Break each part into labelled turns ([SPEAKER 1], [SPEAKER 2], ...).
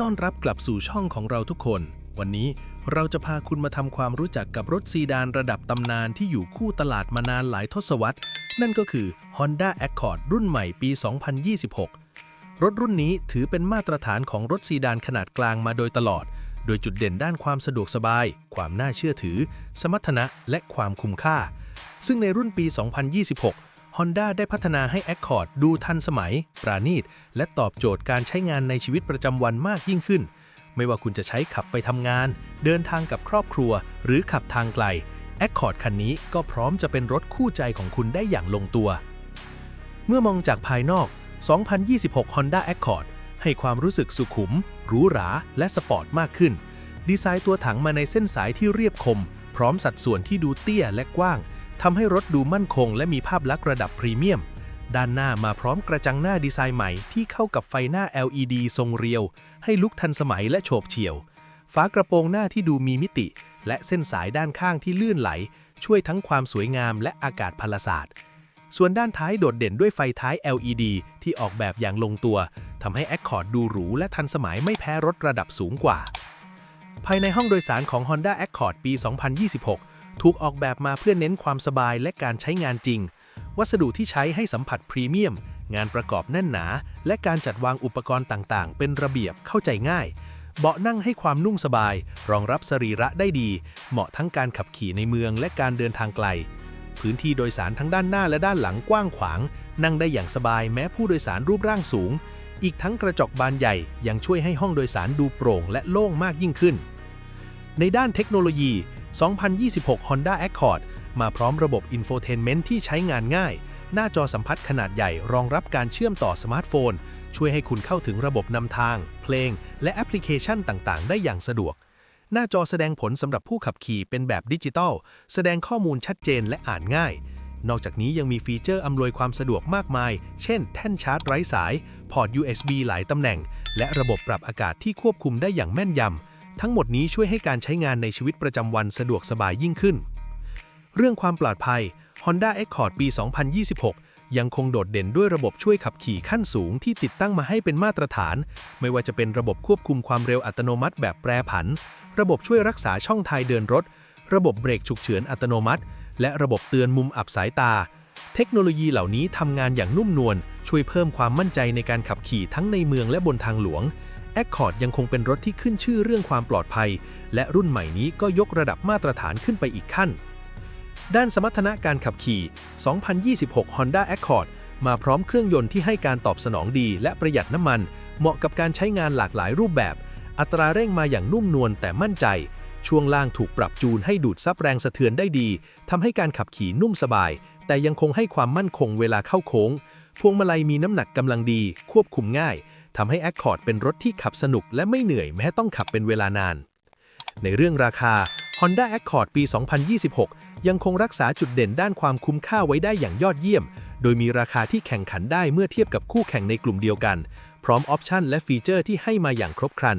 [SPEAKER 1] ต้อนรับกลับสู่ช่องของเราทุกคน วันนี้เราจะพาคุณมาทำความรู้จักกับรถซีดานระดับตำนานที่อยู่คู่ตลาดมานานหลายทศวรรษ นั่นก็คือ Honda Accord รุ่นใหม่ปี 2026 รถรุ่นนี้ถือเป็นมาตรฐานของรถซีดานขนาดกลางมาโดยตลอด โดยจุดเด่นด้านความสะดวกสบาย ความน่าเชื่อถือ สมรรถนะ และความคุ้มค่า ซึ่งในรุ่นปี 2026 Honda ได้พัฒนาให้ Accord ดูทันสมัย ปราณีต และตอบโจทย์การใช้งานในชีวิตประจำวันมากยิ่งขึ้น ไม่ว่าคุณจะใช้ขับไปทำงาน เดินทางกับครอบครัว หรือขับทางไกล Accord คันนี้ก็พร้อมจะเป็นรถคู่ใจของคุณได้อย่างลงตัว เมื่อมองจากภายนอก 2026 Honda Accord ให้ความรู้สึกสุขุม หรูหรา และสปอร์ตมากขึ้น ดีไซน์ตัวถังมาในเส้นสายที่เรียบคม พร้อมสัดส่วนที่ดูเตี้ยและกว้าง ทำให้รถดูมั่นคงและมีภาพลักษณ์ระดับพรีเมียม ด้านหน้ามาพร้อมกระจังหน้าดีไซน์ใหม่ที่เข้ากับไฟหน้า LED ทรงเรียว ให้ลุกทันสมัยและโฉบเฉี่ยว ฝากระโปรงหน้าที่ดูมีมิติ และเส้นสายด้านข้างที่ลื่นไหล ช่วยทั้งความสวยงามและอากาศพลศาสตร์ ส่วนด้านท้ายโดดเด่นด้วยไฟท้าย LED ที่ออกแบบอย่างลงตัวทำให้ Accord ดูหรูและทันสมัยไม่แพ้รถระดับสูงกว่า ภายในห้องโดยสารของ Honda Accord ปี 2026 ถูกออกแบบมาเพื่อเน้นความสบายและการใช้งานจริง วัสดุที่ใช้ให้สัมผัสพรีเมียม งานประกอบแน่นหนา และการจัดวางอุปกรณ์ต่างๆ เป็นระเบียบเข้าใจง่าย เบาะนั่งให้ความนุ่มสบาย รองรับสรีระได้ดี เหมาะทั้งการขับขี่ในเมืองและการเดินทางไกล พื้นที่โดยสารทั้งด้านหน้าและด้านหลังกว้างขวาง นั่งได้อย่างสบายแม้ผู้โดยสารรูปร่างสูง อีกทั้งกระจกบานใหญ่ยังช่วยให้ห้องโดยสารดูโปร่ง และโล่งมากยิ่งขึ้น ในด้านเทคโนโลยี 2026 Honda Accord มาพร้อมระบบ Infotainment ที่ใช้งานง่าย หน้าจอสัมผัสขนาดใหญ่รองรับการเชื่อมต่อสมาร์ทโฟน ช่วยให้คุณเข้าถึงระบบนำทาง เพลง และแอปพลิเคชันต่างๆ ได้อย่างสะดวก หน้าจอแสดงผลสำหรับผู้ขับขี่เป็นแบบดิจิตอลแสดงข้อมูลชัดเจนและอ่านง่าย นอกจากนี้ยังมีฟีเจอร์อำนวยความสะดวกมากมาย เช่น แท่นชาร์จไร้สาย พอร์ต USB หลายตำแหน่ง และระบบปรับอากาศที่ควบคุมได้อย่างแม่นยำ ทั้งหมดนี้ช่วยให้การใช้งานในชีวิตประจำวันสะดวกสบายยิ่งขึ้น เรื่องความปลอดภัย Honda Accord ปี 2026 ยังคงโดดเด่นด้วยระบบช่วยขับขี่ขั้นสูงที่ติดตั้งมาให้เป็นมาตรฐาน ไม่ว่าจะเป็นระบบควบคุมความเร็วอัตโนมัติแบบแปรผัน ระบบช่วยรักษาช่องทายเดินรถ ระบบเบรกฉุกเฉินอัตโนมัติ และระบบเตือนมุมอับสายตา เทคโนโลยีเหล่านี้ทำงานอย่างนุ่มนวลช่วยเพิ่มความมั่นใจในการขับขี่ทั้งในเมืองและบนทางหลวง Accord ยังคงเป็นรถที่ขึ้นชื่อเรื่องความปลอดภัย และรุ่นใหม่นี้ก็ยกระดับมาตรฐานขึ้นไปอีกขั้น ด้านสมรรถนะการขับขี่ 2026 Honda Accord มาพร้อมเครื่องยนต์ที่ให้การตอบสนองดี และประหยัดน้ำมัน เหมาะกับการใช้งานหลากหลายรูปแบบ อัตราเร่งมาอย่างนุ่มนวลแต่มั่นใจ ช่วงล่างถูกปรับจูนให้ดูดซับแรงสะเทือนได้ดีทำให้การขับขี่นุ่มสบาย แต่ยังคงให้ความมั่นคงเวลาเข้าโค้ง พวงมาลัยมีน้ำหนักกำลังดี ควบคุมง่าย ทำให้ Accord เป็นรถที่ขับสนุกและไม่เหนื่อยแม้ต้องขับเป็นเวลานาน ในเรื่องราคา Honda Accord ปี 2026 ยังคงรักษาจุดเด่นด้านความคุ้มค่าไว้ได้อย่างยอดเยี่ยม โดยมีราคาที่แข่งขันได้เมื่อเทียบกับคู่แข่งในกลุ่มเดียวกัน พร้อมออปชันและฟีเจอร์ที่ให้มาอย่างครบครัน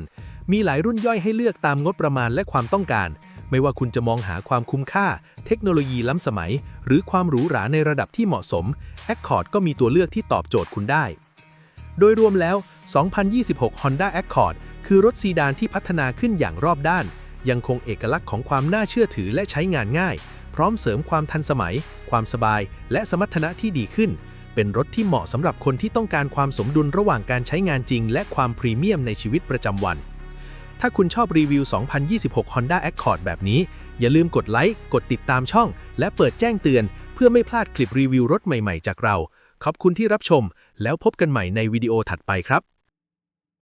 [SPEAKER 1] มีหลายรุ่นย่อยให้เลือกตามงบประมาณและความต้องการ ไม่ว่าคุณจะมองหาความคุ้มค่า เทคโนโลยีล้ำสมัย หรือความหรูหราในระดับที่เหมาะสม Accord ก็มีตัวเลือกที่ตอบโจทย์คุณได้ โดยรวมแล้ว 2026 Honda Accord คือรถซีดานที่พัฒนาขึ้นอย่างรอบด้าน ยังคงเอกลักษณ์ของความน่าเชื่อถือและใช้งานง่าย พร้อมเสริมความทันสมัย ความสบาย และสมรรถนะที่ดีขึ้น เป็นรถที่เหมาะสำหรับคนที่ต้องการความสมดุลระหว่างการใช้งานจริง และความพรีเมียมในชีวิตประจำวัน ถ้าคุณชอบรีวิว 2026 Honda Accord แบบนี้ อย่าลืมกดไลค์ กดติดตามช่อง และเปิดแจ้งเตือน เพื่อไม่พลาดคลิปรีวิวรถใหม่ๆ จากเรา ขอบคุณที่รับชม แล้วพบกันใหม่ในวิดีโอถัดไปครับ